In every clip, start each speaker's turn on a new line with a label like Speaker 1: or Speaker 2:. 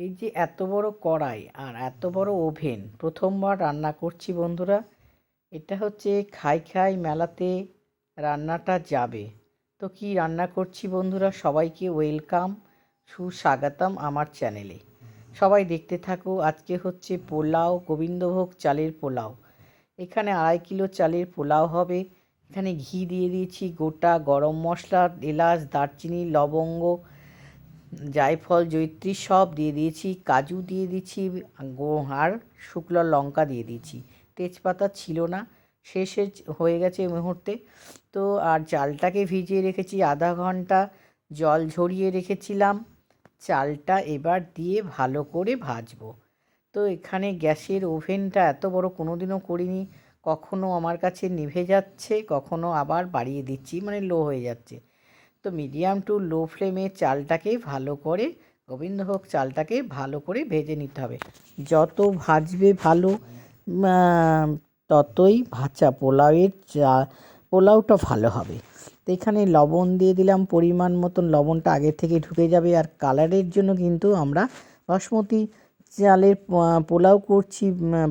Speaker 1: এই যে এত বড় কড়াই আর এত বড় ওভেন, প্রথমবার রান্না করছি বন্ধুরা। এটা হচ্ছে খাই খাই মেলাতে রান্নাটা যাবে। তো কি রান্না করছি বন্ধুরা? সবাইকে ওয়েলকাম, সুস্বাগতম আমার চ্যানেলে। সবাই দেখতে থাকো, আজকে হচ্ছে পোলাও, গোবিন্দভোগ চালের পোলাও। এখানে আড়াই কিলো চালের পোলাও হবে। এখানে ঘি দিয়ে দিয়েছি গোটা গরম মশলা এলাচ, দারচিনি, লবঙ্গ জায়ফল, জয়িত্রী সব দিয়ে দিয়েছি, কাজু দিয়ে দিয়েছি আর শুকনো লঙ্কা দিয়ে দিয়েছি। তেজপাতা ছিল না, শেষে হয়ে গেছে মুহূর্তে। তো আর চালটাকে ভিজিয়ে রেখেছি, আধা ঘণ্টা জল ঝরিয়ে রেখেছিলাম। চালটা এবার দিয়ে ভালো করে ভাজবো। তো এখানে গ্যাসের ওভেনটা এত বড় কোনো দিনও করিনি, কখনো আমার কাছে নিভে যাচ্ছে, কখনো আবার বাড়িয়ে দিচ্ছি মানে লো হয়ে যাচ্ছে। তো মিডিয়াম টু লো ফ্লেমে চালটাকে ভালো করে, গোবিন্দভোগ চালটাকে ভালো করে ভেজে নিতে হবে। যত ভাজবে ভালো ততই ভাজা পোলাওয়ের চা, পোলাওটা ভালো হবে। তো এখানে লবণ দিয়ে দিলাম, পরিমাণ মতন লবণটা আগে থেকে ঢুকে যাবে। আর কালারের জন্য কিন্তু আমরা বাসমতি চালের পোলাও করছি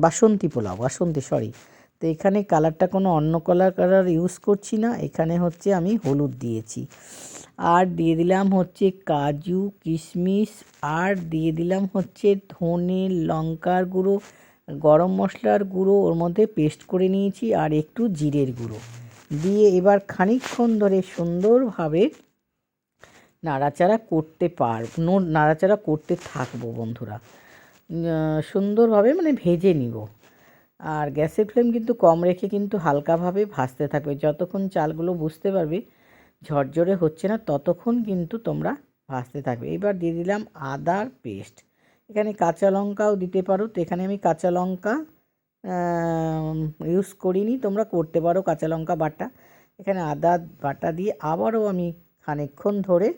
Speaker 1: বাসন্তী পোলাও, বাসন্তী সরি তো এখানে কালারটা কোনো অন্য কালার কালার ইউজ করছি না। এখানে হচ্ছে আমি হলুদ দিয়েছি। আর দিয়ে দিলাম হচ্ছে কাজু, কিশমিশ, আর দিয়ে দিলাম হচ্ছে ধনে লঙ্কার গুঁড়ো, গরম মশলার গুঁড়ো ওর মধ্যে পেস্ট করে নিয়েছি আর একটু জিরের গুঁড়ো। দিয়ে এবার খানিকক্ষণ ধরে সুন্দরভাবে নাড়াচাড়া করতে পার নাড়াচাড়া করতে থাকব বন্ধুরা। সুন্দরভাবে মানে ভেজে নিব। আর গ্যাসের ফ্লেম কিন্তু কম রেখে কিন্তু হালকাভাবে ভাজতে থাকবে। যতক্ষণ চালগুলো বুঝতে পারবে, ঝরঝরে হচ্ছে না, ততক্ষণ কিন্তু তোমরা ভাজতে থাকবে। এবার দিয়ে দিলাম আদার পেস্ট। এখানে কাঁচা লঙ্কাও দিতে পারো। তো এখানে আমি কাঁচা লঙ্কা ইউজ করিনি। তোমরা করতে পারো কাঁচা লঙ্কা বাটা। এখানে আদা বাটা দিয়ে আবারও আমি খানিকক্ষণ ধরে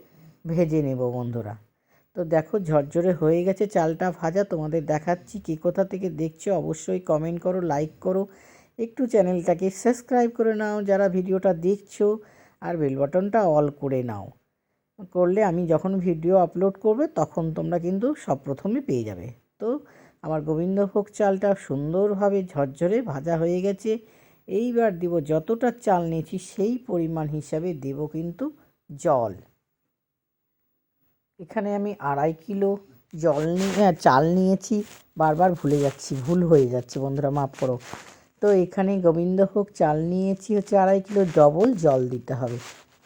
Speaker 1: ভেজে নেব বন্ধুরা। তো দেখো ঝরঝরে হয়ে গেছে চালটা ভাজা, তোমাদের দেখাচ্ছি কে কোথা থেকে দেখছ, অবশ্যই কমেন্ট করো লাইক করো। একটু চ্যানেলটাকে সাবস্ক্রাইব করে নাও যারা ভিডিওটা দেখছ, আর বেল বাটনটা অল করে নাও। করলে আমি যখন ভিডিও আপলোড করবে তখন তোমরা কিন্তু সব প্রথমে পেয়ে যাবে। তো আমার গোবিন্দভোগ চালটা সুন্দরভাবে ঝরঝরে ভাজা হয়ে গেছে। এইবার দিব যতটা চাল নিয়েছি সেই পরিমাণ হিসাবে দেব কিন্তু জল। এখানে আমি আড়াই কিলো জল নিয়ে চাল নিয়েছি। বারবার ভুলে যাচ্ছি, ভুল হয়ে যাচ্ছে বন্ধুরা, মাফ করো। তো এখানে গোবিন্দভোগ চাল নিয়েছি, হচ্ছে আড়াই কিলো ডবল জল দিতে হবে।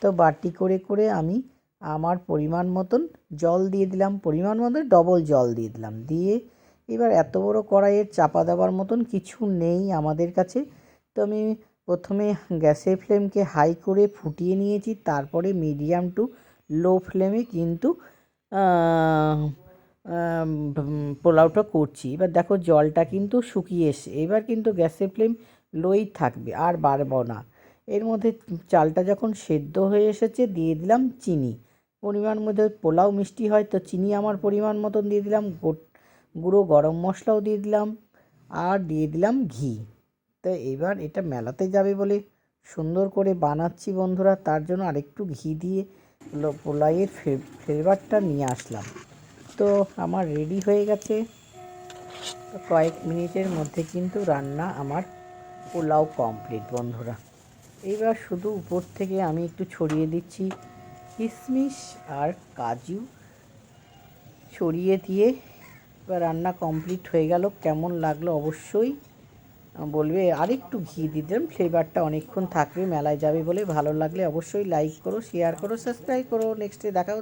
Speaker 1: তো বাটি করে করে আমি আমার পরিমাণ মতন জল দিয়ে দিলাম, পরিমাণ মতন ডবল জল দিয়ে দিলাম। দিয়ে এবার এত বড় কড়াইয়ের চাপা দেওয়ার মতন কিছু নেই আমাদের কাছে। তো আমি প্রথমে গ্যাসের ফ্লেমকে হাই করে ফুটিয়ে নিয়েছি, তারপরে মিডিয়াম টু লো ফ্লেমে কিন্তু পোলাওটা করছি। এবার দেখো জলটা কিন্তু শুকিয়ে এসে এবার কিন্তু গ্যাসের ফ্লেম লোই থাকবে, আর বাড়বো না। এর মধ্যে চালটা যখন সেদ্ধ হয়ে এসেছে, দিয়ে দিলাম চিনি। পরিমাণ মধ্যে পোলাও মিষ্টি হয় তো চিনি আমার পরিমাণ মতন দিয়ে দিলাম। গুঁড়ো গরম মশলাও দিয়ে দিলাম, আর দিয়ে দিলাম ঘি। তো এবার এটা মেলাতে যাবে বলে সুন্দর করে বানাচ্ছি বন্ধুরা। তার জন্য আরেকটু ঘি দিয়ে পোলাইয়ের ফ্লেভারটা নিয়ে আসলাম। তো আমার রেডি হয়ে গেছে। কয়েক মিনিটের মধ্যে কিন্তু রান্না আমার পোলাও কমপ্লিট, বন্ধুরা। এইবার শুধু উপর থেকে আমি একটু ছড়িয়ে দিচ্ছি। কিশমিশ আর কাজু ছড়িয়ে দিয়ে এবার রান্না কমপ্লিট হয়ে গেল। কেমন লাগল অবশ্যই বলবে, আরেকটু ঘি দেন ফ্লেভারটা অনেকক্ষণ থাকবে, মেলায় যাবে বলে ভালো লাগলে অবশ্যই লাইক করো শেয়ার করো সাবস্ক্রাইব করো নেক্সটে দেখা।